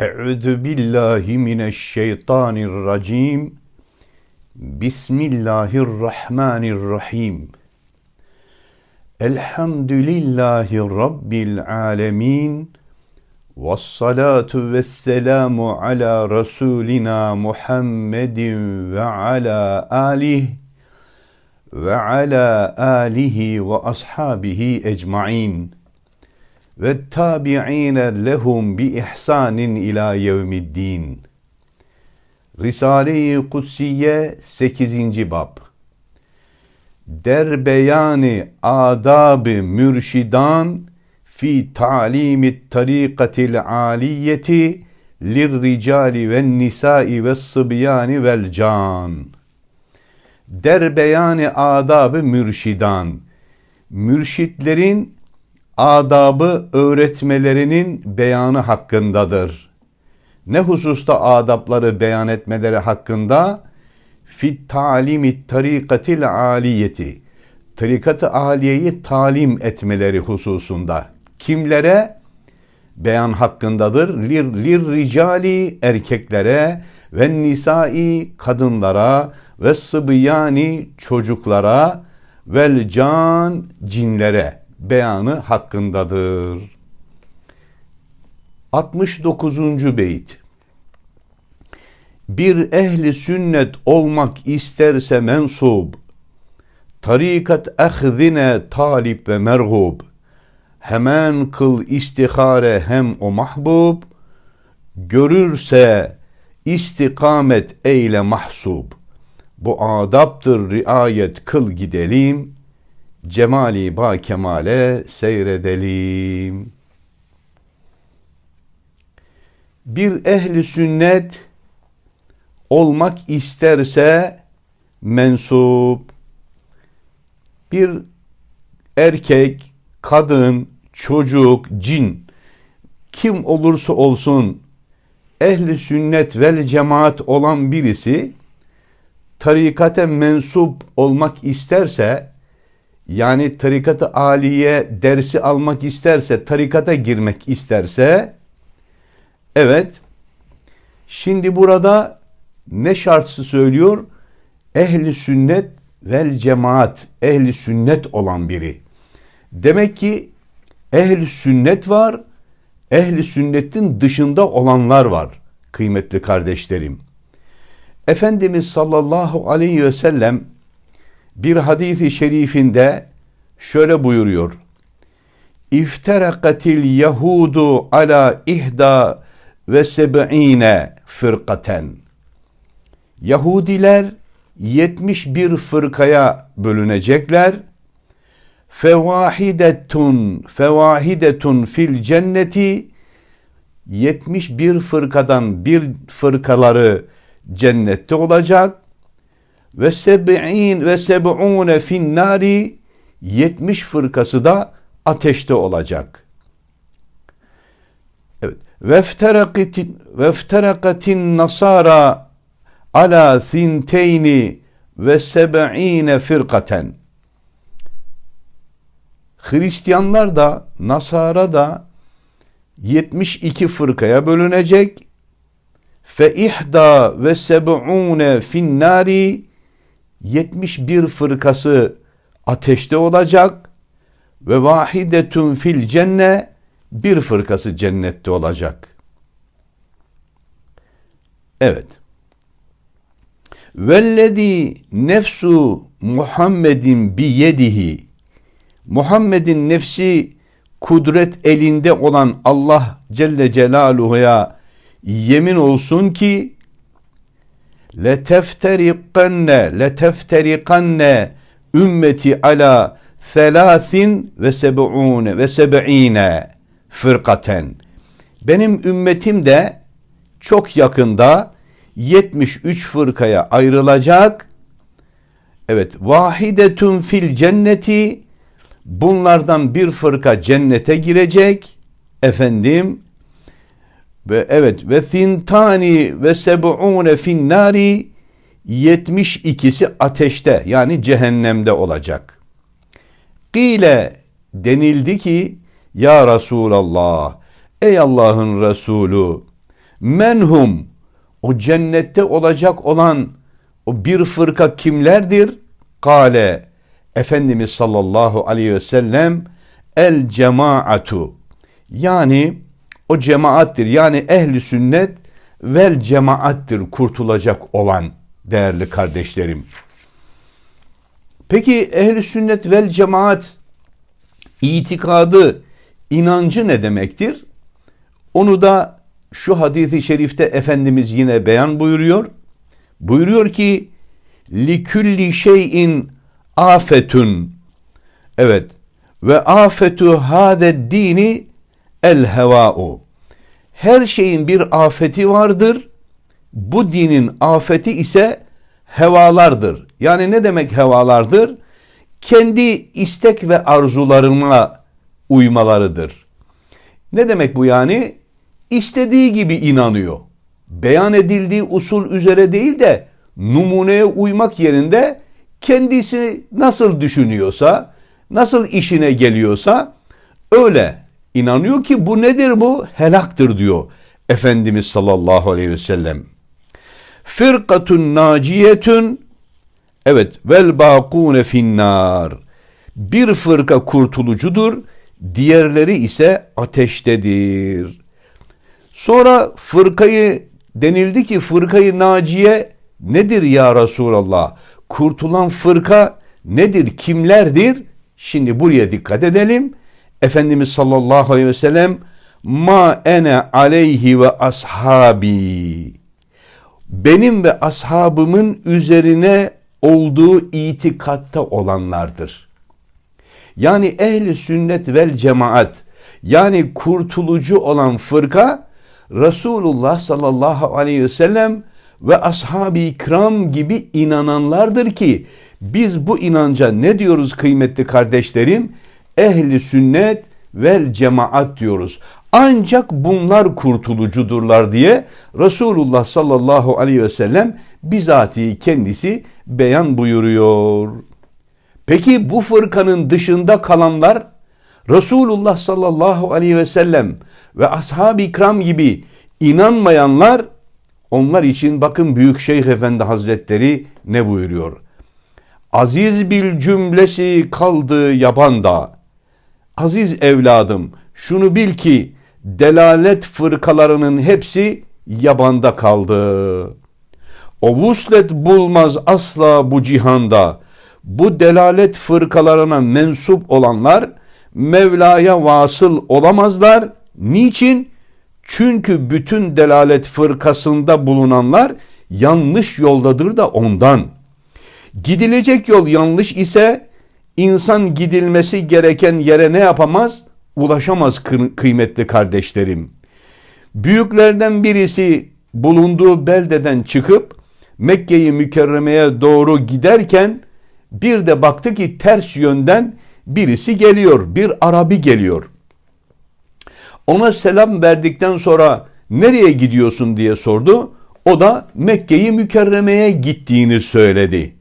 Euzu billahi mineşşeytanirracim. Bismillahirrahmanirrahim. Elhamdülillahi rabbil alamin. Ves salatu vesselamu ala rasulina Muhammedin ve ala alihi ve ala alihi ve ashabihi ecmaîn ve tabi'ine lehum bi ihsanin ila yevmiddin. Risale-i Kutsiye 8. bab. Derbeyani adab-ı mürşidan fi talimi tarikatil aliyeti lirricali ve nisai ve sıbyani vel can. Derbeyani adab-ı mürşidan. Mürşitlerin adabı öğretmelerinin beyanı hakkındadır. Ne hususta adapları beyan etmeleri hakkında? Fit talimi tarikatil aliyeti. Tarikat-ı aliyeyi talim etmeleri hususunda. Kimlere? Beyan hakkındadır. Lir, lir ricali erkeklere ve nisai kadınlara ve sıbıyani çocuklara vel can cinlere beyanı hakkındadır. 69. beyit Bir ehli sünnet olmak isterse mensub, tarikat ehzine talip ve merhub, hemen kıl istihare hem o mahbub, görürse istikamet eyle mahsub. Bu adaptır riayet kıl gidelim, cemali ba kemale seyredelim. Bir ehli sünnet olmak isterse mensup bir erkek, kadın, çocuk, cin kim olursa olsun ehli sünnet vel cemaat olan birisi tarikate mensup olmak isterse yani tarikat-ı aliye dersi almak isterse, tarikata girmek isterse, evet, şimdi burada ne şartı söylüyor? Ehli sünnet vel cemaat, ehli sünnet olan biri. Demek ki ehli sünnet var, ehli sünnetin dışında olanlar var kıymetli kardeşlerim. Efendimiz sallallahu aleyhi ve sellem bir hadisi şerifinde şöyle buyuruyor. İfterakatil Yahudu ala ihda ve seb'ine fırkaten. Yahudiler 71 fırkaya bölünecekler. Fevahidetun fevahidetun fil cenneti 71 fırkadan bir fırkaları cennette olacak ve seb'in ve seb'une fin nari 70 fırkası da ateşte olacak. Evet. Vefterakatin vefterakatin nasara ala thinteyni ve seb'ine firkaten. Hristiyanlar da Nasara da 72 fırkaya bölünecek. Fe ihda ve seb'une fin nari 71 fırkası ateşte olacak ve vahidetun fil cenne bir fırkası cennette olacak. Evet. Vellezî nefsu Muhammedin bi yedihi Muhammed'in nefsi kudret elinde olan Allah Celle Celaluhu'ya yemin olsun ki letefterikanne letefterikanne ümmeti ala thelâthin ve seb'ûne ve seb'îne fırkaten. Benim ümmetim de çok yakında 73 fırkaya ayrılacak. Evet, vahidetun fil cenneti bunlardan bir fırka cennete girecek. Efendim, ve evet ve thintani ve seb'une fin nari 72'si ateşte yani cehennemde olacak. Kile denildi ki ya Resulallah ey Allah'ın Resulü menhum o cennette olacak olan o bir fırka kimlerdir? Kale Efendimiz sallallahu aleyhi ve sellem el cemaatu yani o cemaattir yani ehli sünnet vel cemaattir kurtulacak olan değerli kardeşlerim. Peki ehli sünnet vel cemaat itikadı, inancı ne demektir? Onu da şu hadisi şerifte Efendimiz yine beyan buyuruyor. Buyuruyor ki likülli şeyin afetun. Evet. Ve afetu hade dini el heva'u. Her şeyin bir afeti vardır. Bu dinin afeti ise hevalardır. Yani ne demek hevalardır? Kendi istek ve arzularına uymalarıdır. Ne demek bu yani? İstediği gibi inanıyor. Beyan edildiği usul üzere değil de numuneye uymak yerinde kendisi nasıl düşünüyorsa, nasıl işine geliyorsa öyle inanıyor ki bu nedir bu? Helaktır diyor Efendimiz sallallahu aleyhi ve sellem. Firkatun naciyetun evet vel bakune finnar. Bir fırka kurtulucudur, diğerleri ise ateştedir. Sonra fırkayı denildi ki fırkayı naciye nedir ya Resulallah? Kurtulan fırka nedir? Kimlerdir? Şimdi buraya dikkat edelim. Efendimiz sallallahu aleyhi ve sellem ma ene aleyhi ve ashabi benim ve ashabımın üzerine olduğu itikatta olanlardır. Yani ehli sünnet vel cemaat yani kurtulucu olan fırka Resulullah sallallahu aleyhi ve sellem ve ashab-ı ikram gibi inananlardır ki biz bu inanca ne diyoruz kıymetli kardeşlerim? Ehli sünnet vel cemaat diyoruz. Ancak bunlar kurtulucudurlar diye Resulullah sallallahu aleyhi ve sellem bizatihi kendisi beyan buyuruyor. Peki bu fırkanın dışında kalanlar Resulullah sallallahu aleyhi ve sellem ve ashab-ı ikram gibi inanmayanlar onlar için bakın Büyük Şeyh Efendi Hazretleri ne buyuruyor? Aziz bil cümlesi kaldı yabanda. Aziz evladım şunu bil ki delalet fırkalarının hepsi yabanda kaldı. O vuslet bulmaz asla bu cihanda. Bu delalet fırkalarına mensup olanlar Mevla'ya vasıl olamazlar. Niçin? Çünkü bütün delalet fırkasında bulunanlar yanlış yoldadır da ondan. Gidilecek yol yanlış ise insan gidilmesi gereken yere ne yapamaz? Ulaşamaz kıymetli kardeşlerim. Büyüklerden birisi bulunduğu beldeden çıkıp Mekke'yi mükerremeye doğru giderken bir de baktı ki ters yönden birisi geliyor. Bir Arabi geliyor. Ona selam verdikten sonra nereye gidiyorsun diye sordu. O da Mekke'yi mükerremeye gittiğini söyledi.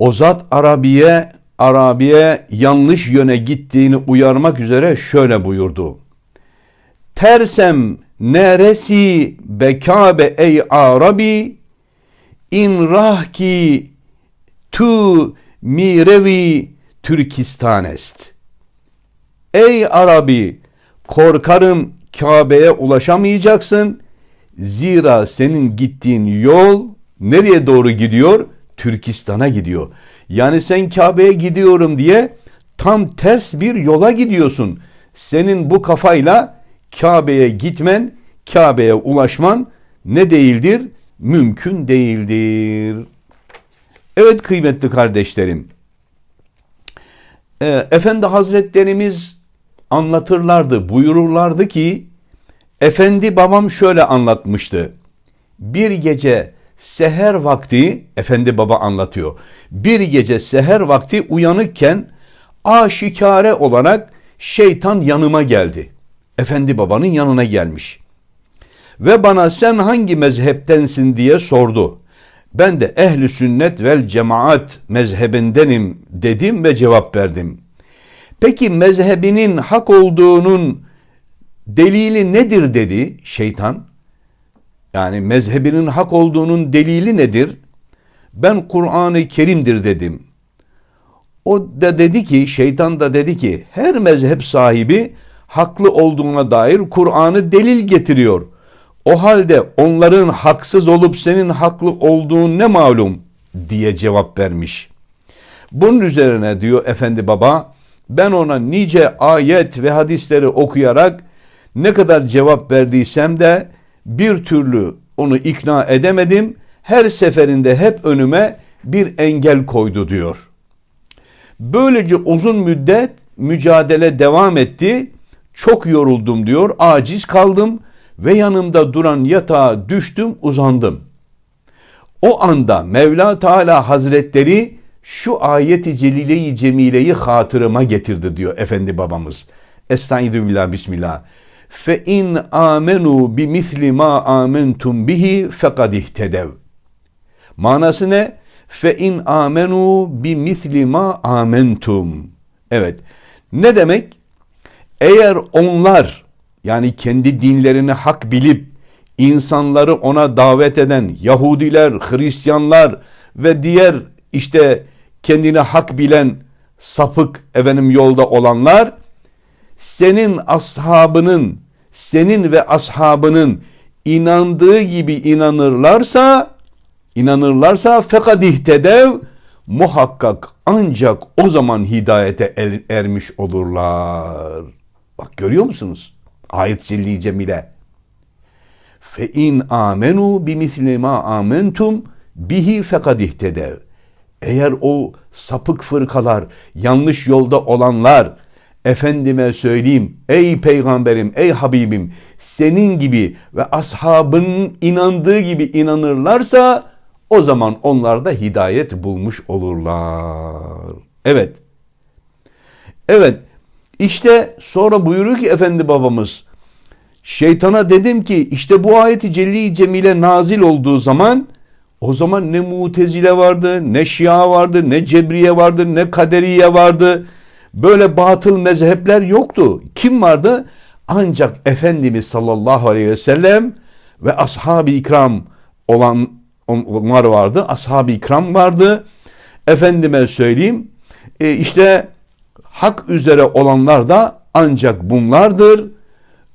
O zat Arabiye Arabiye yanlış yöne gittiğini uyarmak üzere şöyle buyurdu. Tersem neresi bekabe ey Arabi in rahki tu mirevi Türkistan est. Ey Arabi korkarım Kabe'ye ulaşamayacaksın. Zira senin gittiğin yol nereye doğru gidiyor? Türkistan'a gidiyor. Yani sen Kabe'ye gidiyorum diye tam ters bir yola gidiyorsun. Senin bu kafayla Kabe'ye gitmen, Kabe'ye ulaşman ne değildir? Mümkün değildir. Evet kıymetli kardeşlerim. E, Efendi Hazretlerimiz anlatırlardı, buyururlardı ki Efendi babam şöyle anlatmıştı. Bir gece seher vakti Efendi baba anlatıyor. Bir gece seher vakti uyanıkken aşikare olarak şeytan yanıma geldi. Efendi babanın yanına gelmiş. Ve bana sen hangi mezheptensin diye sordu. Ben de ehli sünnet vel cemaat mezhebindenim dedim ve cevap verdim. Peki mezhebinin hak olduğunun delili nedir dedi şeytan. Yani mezhebinin hak olduğunun delili nedir? Ben Kur'an-ı Kerim'dir dedim. O da dedi ki, şeytan da dedi ki, her mezhep sahibi haklı olduğuna dair Kur'an'ı delil getiriyor. O halde onların haksız olup senin haklı olduğun ne malum diye cevap vermiş. Bunun üzerine diyor efendi baba, ben ona nice ayet ve hadisleri okuyarak ne kadar cevap verdiysem de bir türlü onu ikna edemedim. Her seferinde hep önüme bir engel koydu diyor. Böylece uzun müddet mücadele devam etti. Çok yoruldum diyor. Aciz kaldım ve yanımda duran yatağa düştüm, uzandım. O anda Mevla Teala Hazretleri şu ayeti celile-i cemileyi hatırıma getirdi diyor efendi babamız. Estaizu bismillah. Fe in amenu bi misli ma amentum bihi fekad ihtedev. Manası ne? Fe in amenu bi misli ma amentum. Evet. Ne demek? Eğer onlar yani kendi dinlerini hak bilip insanları ona davet eden Yahudiler, Hristiyanlar ve diğer işte kendini hak bilen sapık efendim yolda olanlar senin ashabının senin ve ashabının inandığı gibi inanırlarsa inanırlarsa fakat ihtedev muhakkak ancak o zaman hidayete er, ermiş olurlar. Bak görüyor musunuz? Ayet Cilli Cemile. Fe in amenu bi misli ma amentum bihi fekad ihtedev. Eğer o sapık fırkalar, yanlış yolda olanlar, efendime söyleyeyim, ey peygamberim, ey Habibim, senin gibi ve ashabının inandığı gibi inanırlarsa, o zaman onlar da hidayet bulmuş olurlar. Evet. Evet. İşte sonra buyuruyor ki efendi babamız, şeytana dedim ki işte bu ayeti celli cemile nazil olduğu zaman o zaman ne mutezile vardı, ne şia vardı, ne cebriye vardı, ne kaderiye vardı. Böyle batıl mezhepler yoktu. Kim vardı? Ancak Efendimiz sallallahu aleyhi ve sellem ve ashab-ı ikram olan onlar vardı. Ashab-ı ikram vardı. Efendime söyleyeyim. E işte hak üzere olanlar da ancak bunlardır.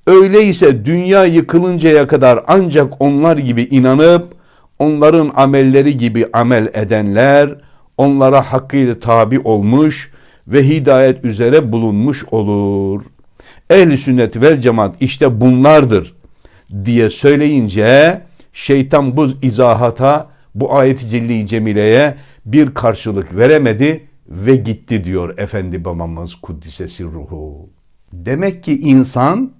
Öyleyse dünya yıkılıncaya kadar ancak onlar gibi inanıp onların amelleri gibi amel edenler onlara hakkıyla tabi olmuş ve hidayet üzere bulunmuş olur. Ehl-i sünnet vel cemaat işte bunlardır diye söyleyince şeytan bu izahata bu ayet-i cemileye bir karşılık veremedi ve gitti diyor efendi babamız kuddisesi ruhu. Demek ki insan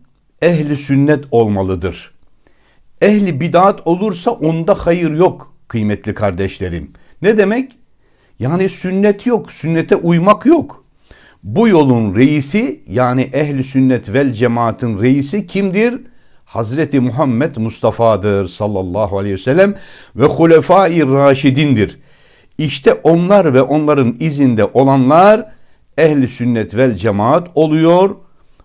ehli sünnet olmalıdır. Ehli bidat olursa onda hayır yok kıymetli kardeşlerim. Ne demek? Yani sünnet yok, sünnete uymak yok. Bu yolun reisi yani ehli sünnet vel cemaatin reisi kimdir? Hazreti Muhammed Mustafa'dır sallallahu aleyhi ve sellem ve hulefai raşidindir. İşte onlar ve onların izinde olanlar ehli sünnet vel cemaat oluyor.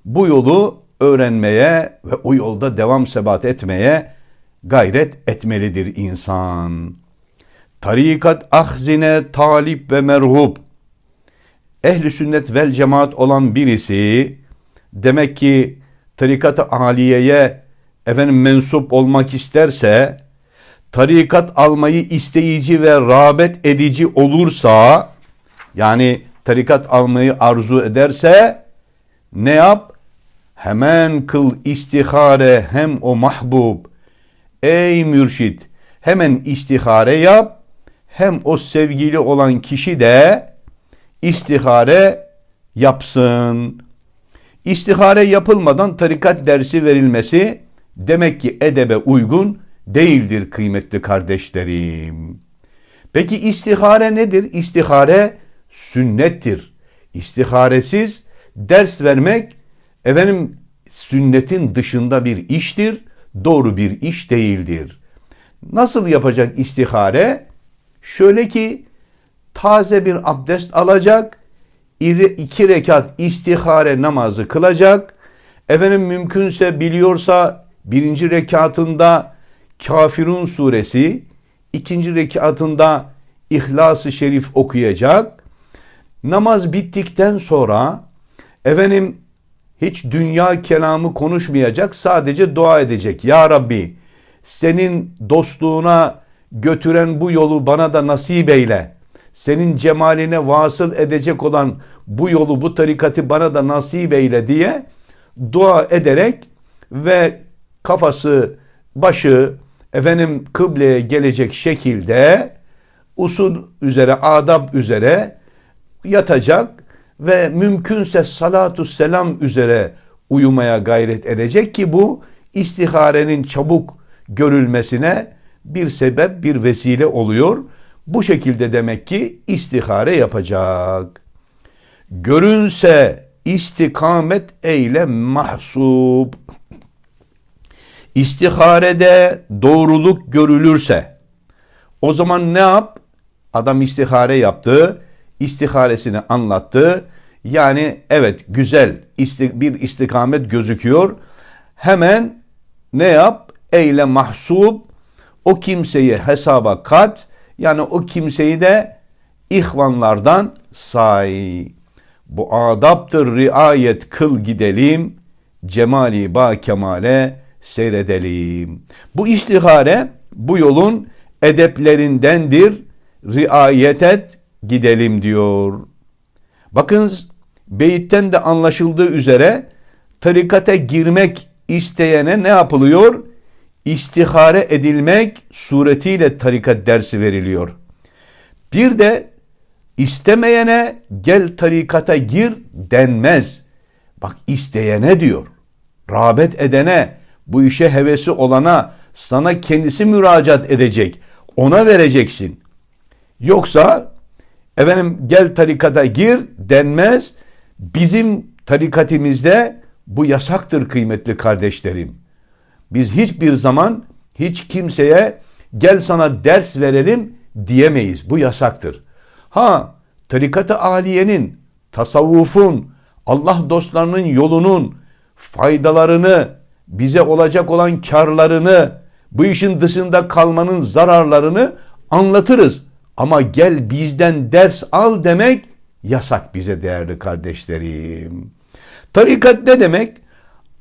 Bu yolu öğrenmeye ve o yolda devam sebat etmeye gayret etmelidir insan. Tarikat ahzine talip ve merhub. Ehli sünnet vel cemaat olan birisi demek ki tarikat-ı aliyeye efendim mensup olmak isterse tarikat almayı isteyici ve rağbet edici olursa yani tarikat almayı arzu ederse ne yap? Hemen kıl istihare hem o mahbub Ey mürşit hemen istihare yap hem o sevgili olan kişi de istihare yapsın. İstihare yapılmadan tarikat dersi verilmesi demek ki edebe uygun değildir kıymetli kardeşlerim. Peki istihare nedir? İstihare sünnettir. İstiharesiz ders vermek efendim sünnetin dışında bir iştir doğru bir iş değildir. Nasıl yapacak istihare? Şöyle ki taze bir abdest alacak, iki rekat istihare namazı kılacak, Efendim mümkünse biliyorsa birinci rekatında Kafirun suresi, ikinci rekatında İhlas-ı Şerif okuyacak. Namaz bittikten sonra efendim hiç dünya kelamı konuşmayacak, sadece dua edecek. Ya Rabbi senin dostluğuna götüren bu yolu bana da nasip eyle. Senin cemaline vasıl edecek olan bu yolu, bu tarikatı bana da nasip eyle diye dua ederek ve kafası, başı efendim kıbleye gelecek şekilde usul üzere, adab üzere yatacak ve mümkünse salatu selam üzere uyumaya gayret edecek ki bu istiharenin çabuk görülmesine bir sebep, bir vesile oluyor. Bu şekilde demek ki istihare yapacak. Görünse istikamet eyle mahsub. İstiharede doğruluk görülürse o zaman ne yap? Adam istihare yaptı, istiharesini anlattı. Yani evet güzel bir istikamet gözüküyor. Hemen ne yap? Eyle mahsub o kimseyi hesaba kat yani o kimseyi de ihvanlardan say. Bu adaptır riayet kıl gidelim cemali ba kemale seyredelim. Bu istihare bu yolun edeplerindendir. Riayet et gidelim diyor. Bakınız beyitten de anlaşıldığı üzere tarikate girmek isteyene ne yapılıyor? İstihare edilmek suretiyle tarikat dersi veriliyor. Bir de istemeyene gel tarikata gir denmez. Bak isteyene diyor. Rağbet edene, bu işe hevesi olana sana kendisi müracaat edecek. Ona vereceksin. Yoksa efendim gel tarikata gir denmez. Bizim tarikatimizde bu yasaktır kıymetli kardeşlerim. Biz hiçbir zaman hiç kimseye gel sana ders verelim diyemeyiz. Bu yasaktır. Ha tarikat-ı aliyenin, tasavvufun, Allah dostlarının yolunun faydalarını, bize olacak olan karlarını, bu işin dışında kalmanın zararlarını anlatırız. Ama gel bizden ders al demek yasak bize değerli kardeşlerim. Tarikat ne demek?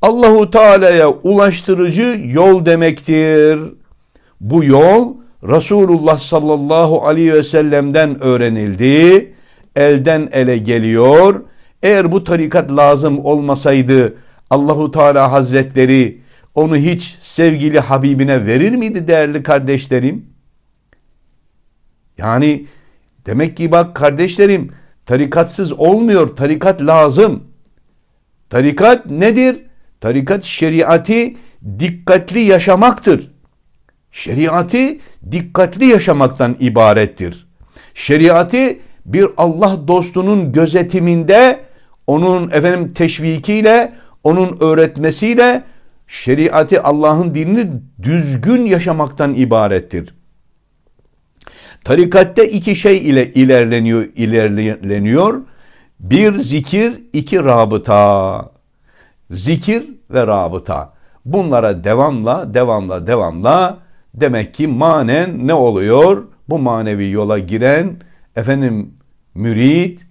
Allahu Teala'ya ulaştırıcı yol demektir. Bu yol Resulullah sallallahu aleyhi ve sellem'den öğrenildi. Elden ele geliyor. Eğer bu tarikat lazım olmasaydı Allahu Teala Hazretleri onu hiç sevgili Habibine verir miydi değerli kardeşlerim? Yani demek ki bak kardeşlerim tarikatsız olmuyor. Tarikat lazım. Tarikat nedir? Tarikat şeriatı dikkatli yaşamaktır. Şeriatı dikkatli yaşamaktan ibarettir. Şeriatı bir Allah dostunun gözetiminde, onun efendim teşvikiyle, onun öğretmesiyle şeriatı Allah'ın dinini düzgün yaşamaktan ibarettir. Tarikatte iki şey ile ilerleniyor, ilerleniyor. Bir zikir, iki rabıta. Zikir ve rabıta. Bunlara devamla, devamla, devamla demek ki manen ne oluyor? Bu manevi yola giren efendim mürit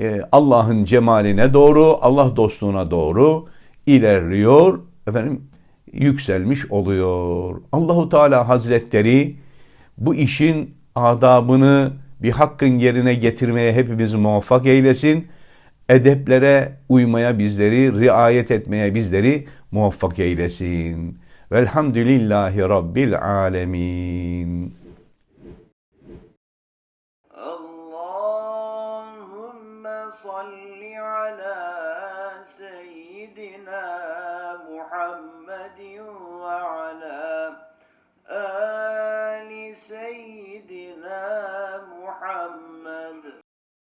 e, Allah'ın cemaline doğru, Allah dostluğuna doğru ilerliyor. Efendim yükselmiş oluyor. Allahu Teala Hazretleri bu işin adabını bir hakkın yerine getirmeye hepimizi muvaffak eylesin. Edeplere uymaya bizleri, riayet etmeye bizleri muvaffak eylesin. Velhamdülillahi Rabbil alemin.